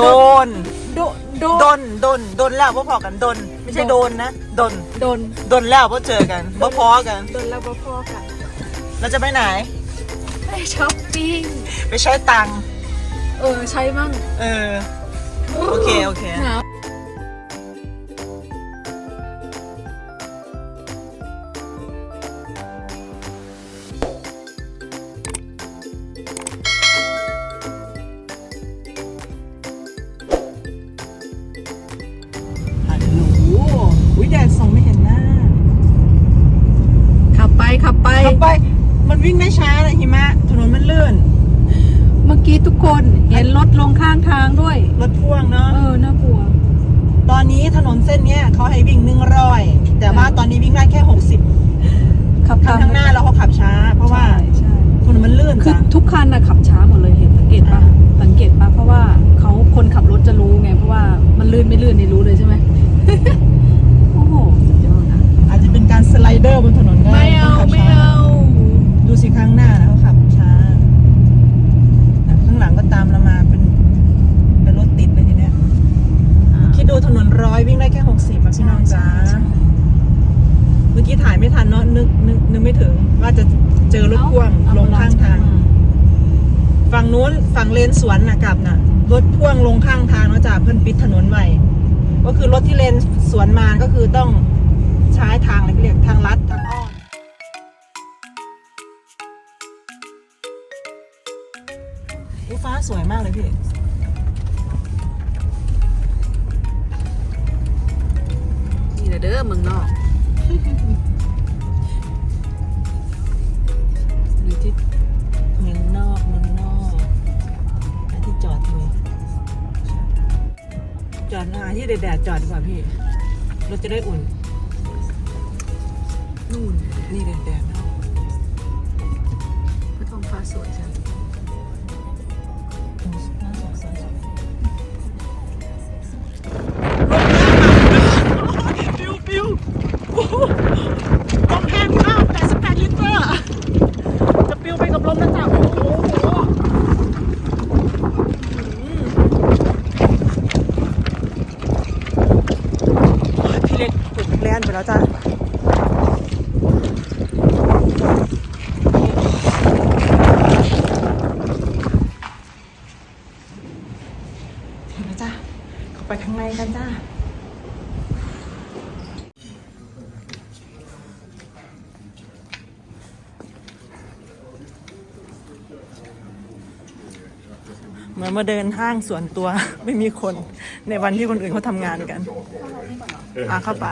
โดน โดโดดนดนดนแล้วพ่พอกันดน ไม่ใช่โดนนะดน โดนดนแล้วพ่เจอกันพ่พอกัน โดนแล้วพ่อพ่อกันเราจะไปไหน ไปช้อปปิ้ง ไปใช้ตังค์ เออ ใช้มั่ง เออ โอเค โอเคหนาว วิ่งได้ช้าเลยหิมะ ถนนมันลื่น เมื่อกี้ทุกคนเห็นรถลงข้างทางด้วย รถพ่วงเนาะ เออ น่ากลัว ตอนนี้ถนนเส้นเนี้ยเขาให้วิ่งหนึ่งร้อยแต่ว่าตอนนี้วิ่งได้แค่หกสิบขับทางข้างหน้าแล้วเขาขับช้า เพราะว่าใช่ใช่ถนนมันลื่นคือจ้ะทุกคันนะขับช้าหมดเลยเห็นสังเกตปะอ่าสังเกตปะเพราะว่าเขาคนขับรถจะรู้ไงเพราะว่ามันลื่นไม่ลื่นนี่รู้เลยใช่ไหมโอ้โหสุดยอดอะอาจจะเป็นการสไลเดอร์บนถนนก็ได้ต้องขับช้าดูสิข้างหน้านะเขาขับช้าอะข้างหลังก็ตามเรามาเป็นเป็นรถติดเลยทีเนี้ย คิดดูถนนร้อยวิ่งได้แค่หกสิบอะพี่น้องจ๋า เมื่อกี้ถ่ายไม่ทันเนาะนึกนึกนึกไม่ถึง ว่าจะเจอรถพ่วงลงข้างทาง ฝั่งนู้นฝั่งเลนสวนนะกลับน่ะ รถพ่วงลงข้างทางเนาะจ้ะเพิ่นปิดถนนไว้ก็คือรถที่เลนสวนมาก็คือต้องใช้ทางอะไรเรียกทางลัดทางอ้อมอุฟ้าสวยมากเลยพี่นี่แหละเด้อเมืองนอก อนหาที่แดดๆจอดดีกว่าพี่รถจะได้อุ่นนู่นนี่แดดๆเนาะพระทองฟ้าสวยจัง เหมือนมาเดินห้างส่วนตัว ไม่มีคนในวันที่คนอื่นเขาทำงานกันอะเข้าไป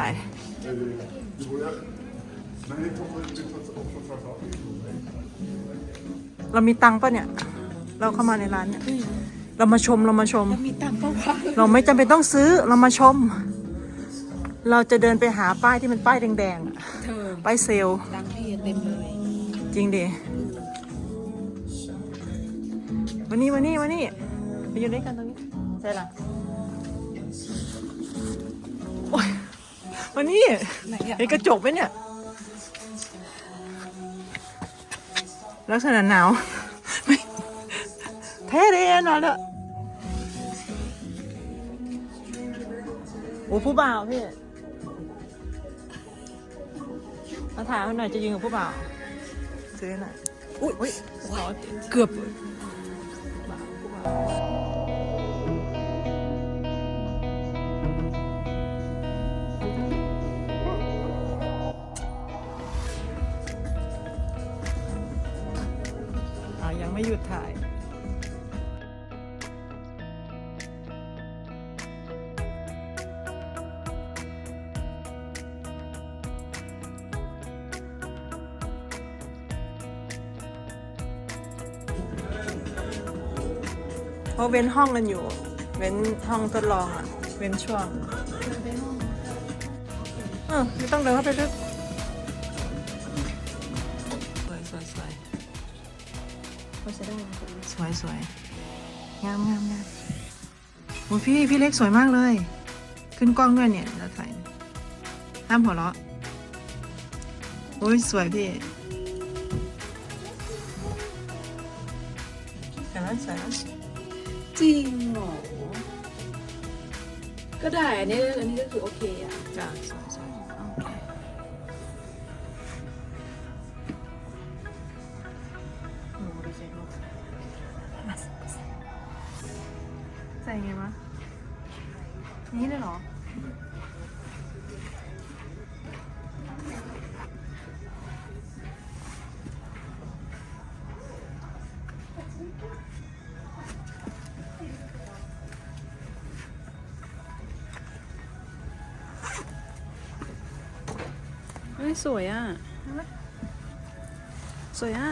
เรามีตังค์ปะเนี่ย เราเข้ามาในร้านเนี่ย เรามาชมเรามาชมมีตังค์เปล่าวะเราไม่จำเป็นต้องซื้อเรามาชม เราจะเดินไปหาป้ายที่มันป้ายแดงๆอะเธอป้ายเซลล์ตังค์พี่เต็มเลยจริงดิ วันนี้วันนี้วันนี้ไปอยู่ด้วยกันตรงนี้ใช่ละโอ๊ยวันนี้ไหนอะเห็นกระจกไหมเนี่ย ลักษณะหนาวไม่แท้เลยนอนแล้วโอ้ผู้บ่าวพี่มาถามหน่อยจะยืนกับผู้บ่าวซื้อหน่อยอุ้ยอุ้ยขอเกือบอ่า ยังไม่หยุดถ่าย เพราะเว้นห้องกันอยู่ เว้นห้องทดลองอะเว้นช่วงเออไม่ต้องเดินเข้าไปลึกสวยสวยสวยเขาจะได้สวยสวยงามงามงามโอ้พี่พี่เล็กสวยมากเลย ขึ้นกล้องด้วยเนี่ยแล้วถ่ายห้ามหัวเราะโอ้ยสวยพี่ห็นไหมสวยไหม จริงเหรอ ก็ได้อันนี้อันนี้ก็คือโอเคอะ จ้าสวยส สวยอะสวยอะ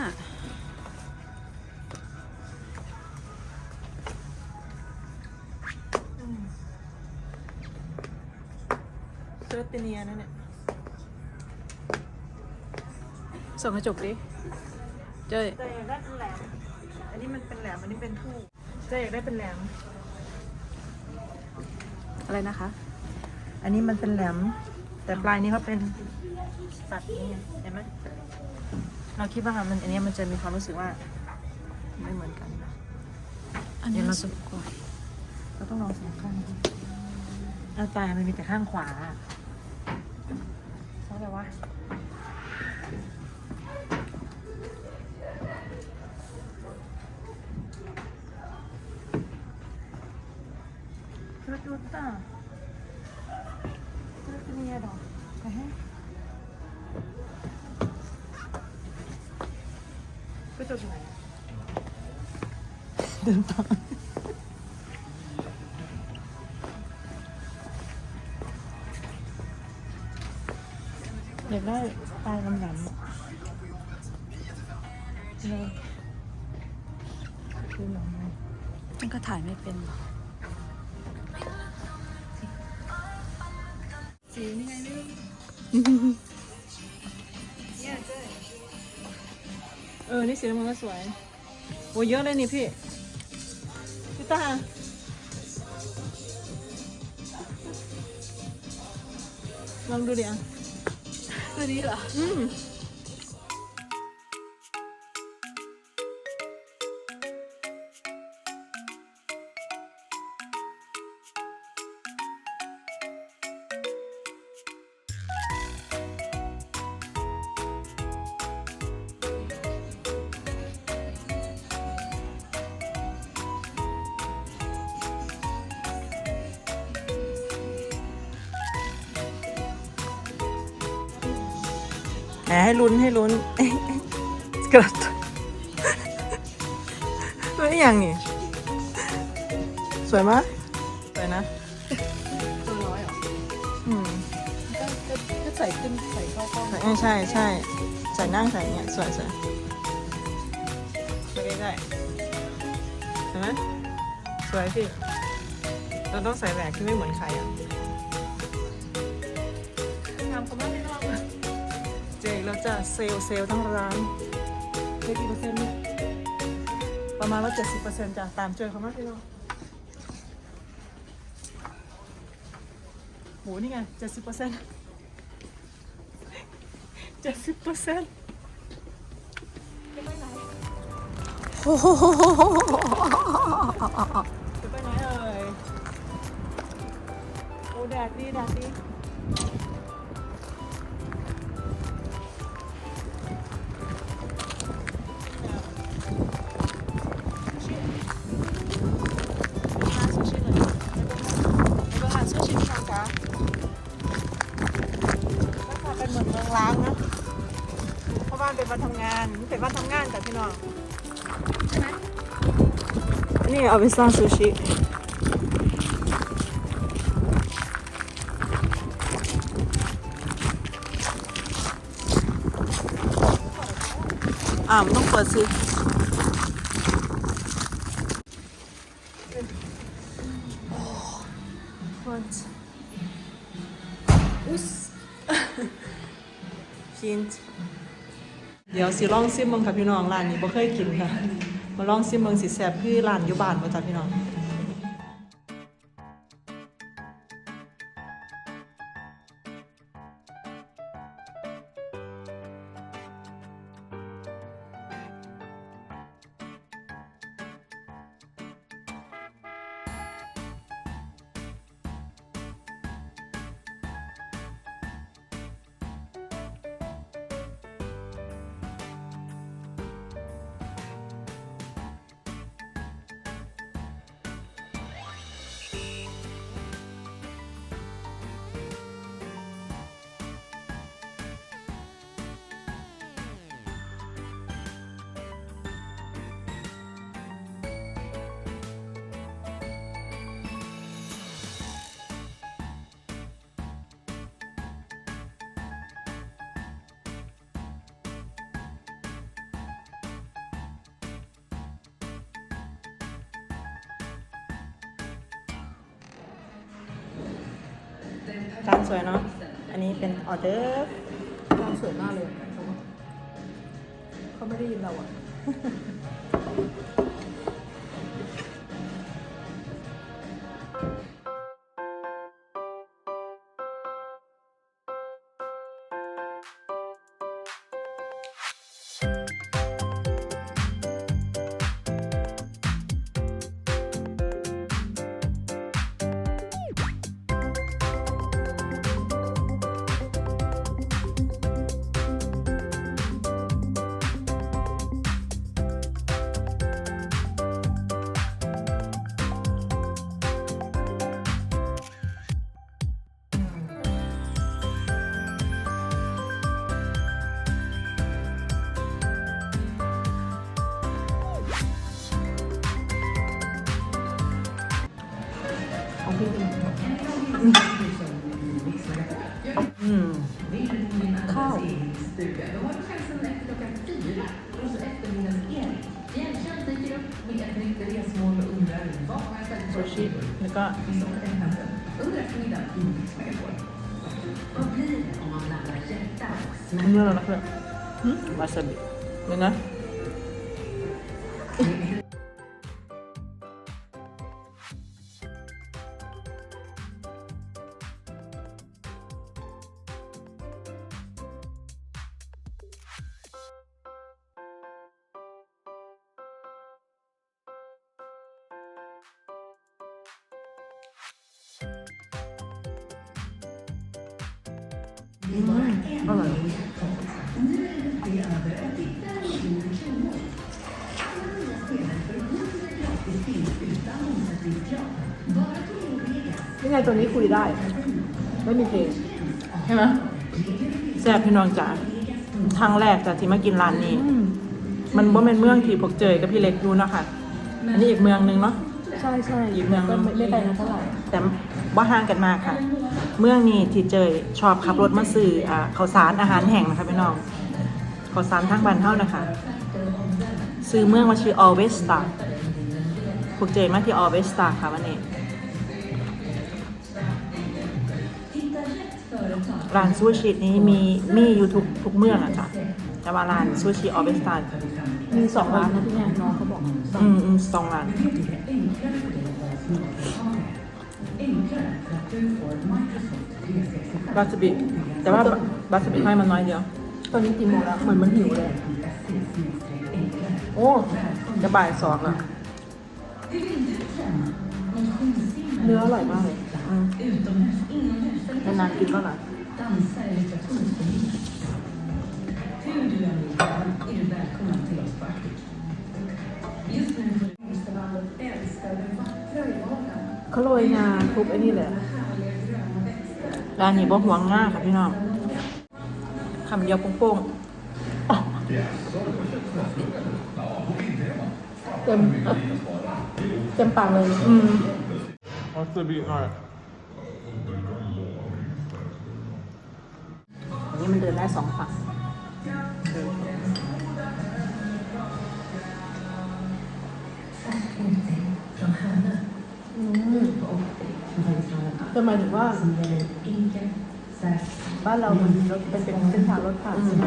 เสื้อติเนียนั่นเนี่ยส่องกระจกดิ เจ้ยแต่อยากได้เป็นแหลม อันนี้มันเป็นแหลม อันนี้เป็นทู่จะอยากได้เป็นแหลม อะไรนะคะ อันนี้มันเป็นแหลม แต่ปลายนี้เขาเป็น ตัดนี้ไงเห็นไหมเราคิดว่ามันอันเนี้ยมันจะมีความรู้สึกว่าไม่เหมือนกันอันนี้เดี๋ยวเราสวยกว่าเราต้องลองสองข้างดูหน้าตามันมีแต่ข้างขวาเพราะอะไรวะ อยากได้ปลายลำๆอะเลยคือหนังไหมมันก็ถ่ายไม่เป็นหรอสีนี่ไงนี่เออ นี่สีน้ำมันก็สวย โอ้เยอะเลยนี่พี่ พี่ตาลองดูดิอะ ตัวนี้เลุ้นให้ลุ้นกระตุกไม่อย่างนี่ สวยมะสวยนะตัวร้อยเหรออืมก็ก็ก็ใส่ขึ้นใส่เข้ากล้องใช่ใช่ใช่ใส่นั่งใส่เงี้ยสวยสวยไม่ได้เห็นไหมสวยพี่เราต้องใส่แหวนที่ไม่เหมือนใครอะ จะเซลล์เซลล์ทั้งร้านได้กี่เปอร์เซ็นต์เนี่ยประมาณว่าเจ็ดสิบเปอร์เซ็นต์จ้ะตามเจอเขามากพี่น้องโหนี่ไงเจ็ดสิบเปอร์เซ็นต์เจ็ดสิบเปอร์เซ็นต์จะไปไหนเอ่ยโอ้แดดดีแดดดี วันทำงานมันเป็นวันทำงานกับพี่น้องนี่เอาไปสร้างซูชิอ่ามันต้องเปิดสิวันอุสกิน เดี๋ยวสิลองซิมเบิงค่ะพี่น้องร้านนี้บ่เคยกินค่ะมาลองซิมเบิงสิแซ่บคือร้านอยู่บ้านบ่จ้ะพี่น้อง จานสวยเนาะ อันนี้เป็นออเดอร์จานสวยมากเลย เขาไม่ได้ยินเราอะ ซูชิแล้วก็เนื้อแล้วนะเพื่อนวาซาบิเดี๋ยวนะอืม อร่อยนี่ไงตัวนี้คุยได้ ไม่มีเพลงใช่ไหมแซ่บพี่น้องจ๋าครั้งแรกจากที่มากินร้านนี้ มันบ่เป็นเมืองที่พวกเจยกับพี่เล็กอยู่เนาะค่ะ อันนี้อีกเมืองนึงเนาะ ใช่ใช่อีกเมืองก็ไม่ไม่ไกลกันเท่าไหร่แต่ว่าห่างกันมากค่ะ เมืองนี้ที่เจยชอบขับรถมาซื้ออ่าข้าวสารอาหารแห้งนะคะพี่น้องข้าวสารทางบ้านเฮานะคะ ซื้อเมืองมาชื่อ Always Star พวกเจยมาที่ Always Star ค่ะวันนี้ร้านซูชินี้มีมีอยู่ทุกทุกเมืองอะจ้ะแต่ว่าร้านซูชิ Always Star มีสองร้านนะพี่แนนน้องเขาบอกอืมอืมสองร้าน บาสบิแต่ว่าบาสบิให้มันน้อยเดียว ตอนนี้กี่โมงแล้วเหมือนมันหิวเลย โอ้จะบ่ายสองอะเนื้ออร่อยมากเลยอืมนานๆกินก็หน่อ โรยงาทุบไอ้นี่เลยอะร้านนี้บ่หวงง่าค่ะพี่น้องคำเดียวโป้งเต็มเต็มปากเลยๆอืม Wasabi หน่อยอันนี้มันเดินได้สองฝั่ง แต่หมายถึงว่า บ้านเรามันรถเป็นเป็นเส้นทางรถผ่านใช่ไหม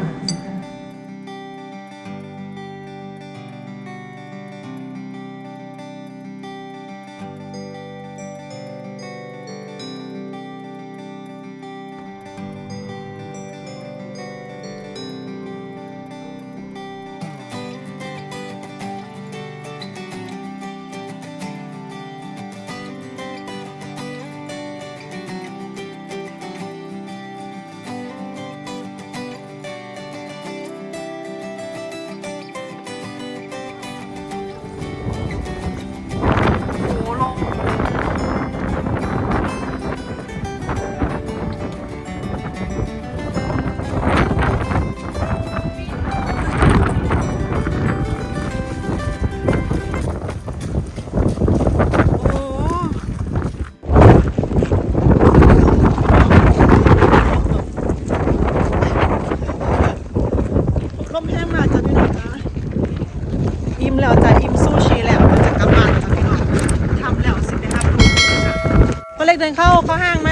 เข้าห้างไหม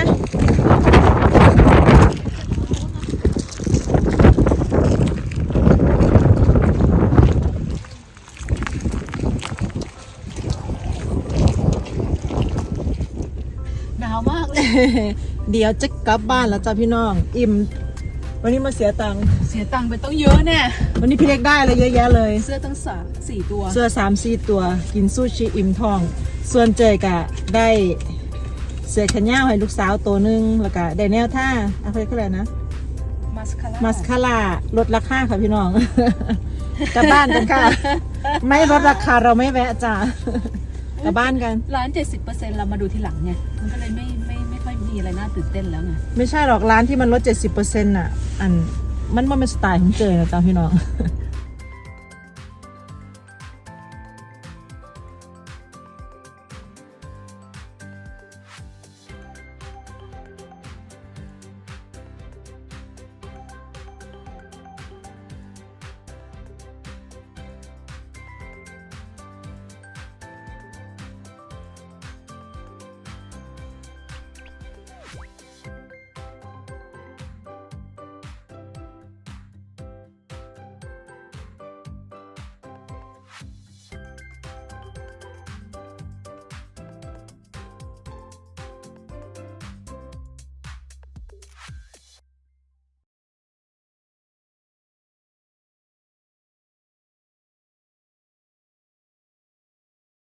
หนาวมากเลย เดี๋ยวจะกลับบ้านแล้วจ้าพี่น้อง อิ่ม วันนี้มาเสียตังค์เสียตังค์ไปต้องเยอะแน่วันนี้พี่เล็กได้อะไรเยอะแยะเลย เสื้อตั้งสามสี่ตัว เสื้อสามสี่ตัว กินซูชิอิ่มท้อง ส่วนเจยกะได้ เสื้อแขนยาวให้ลูกสาวตัวหนึงแล้วก็ได้แนวท่าอะไรก็เลยนะมาสคาร่ามาสคาร่าลดราคาค่ะพี่น้อง กลับบ้านกันค่ะ ไม่ลดราคาเราไม่แวะจ้ากลับบ้านกัน ร้านเจ็ดสิบเปอร์เซ็นต์เรามาดูทีหลังไงมันก็เลยไม่ไม่ไม่ค่อยมีอะไรน่าตื่นเต้นแล้วไงไม่ใช่หรอกร้านที่มันลด70%น่ะ อันมันมันเป็นสไตล์ของเจยนะจ๊ะพี่น้อง